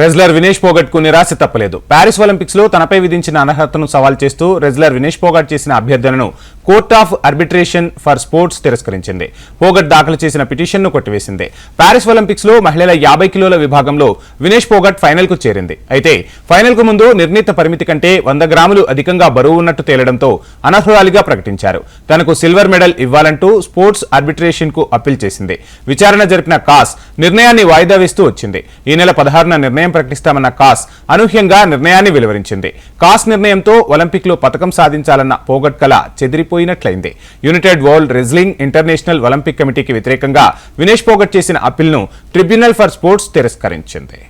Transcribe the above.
Wrestler Vinesh పోగట్కు నిరాశ తప్పలేదు. Paris ఒలింపిక్స్లో తనపై విధించిన అనర్హతను సవాల్ చేస్తూ రెజ్లర్ వినేష్ పోగట్ చేసిన అభ్యర్థనను court of arbitration for sports తిరస్కరించింది. పోగట్ దాఖలు చేసిన పిటిషన్ను కొట్టివేసింది. ప్యారిస్ ఒలింపిక్స్లో మహిళల యాభై కిలోల విభాగంలో వినేష్ పోగట్ ఫైనల్కు చేరింది. అయితే ఫైనల్కు ముందు నిర్ణీత పరిమితి కంటే వంద గ్రాములు అధికంగా బరువు ఉన్నట్టు తేలడంతో అనర్హురాలిగా ప్రకటించారు. తనకు సిల్వర్ మెడల్ ఇవ్వాలంటూ స్పోర్ట్స్ ఆర్బిట్రేషన్కు అప్పీల్ చేసింది. విచారణ జరిపిన కాస్ నిర్ణయాన్ని వాయిదా వేస్తూ వచ్చింది. ఈ నెల పదహారున నిర్ణయం ప్రకటిస్తామన్న కాస్ అనూహ్యంగా నిర్ణయాన్ని వెలువరించింది. కాస్ నిర్ణయంతో ఒలింపిక్లో పథకం సాధించాలన్న పోగట్ కల చెదిరిపోయినట్లయింది. United world wrestling international olympic కమిటీకి వ్యతిరేకంగా వినేష్ పోగట్ చేసిన అప్పీల్ను ట్రిబ్యునల్ ఫర్ స్పోర్ట్స్ తిరస్కరించింది.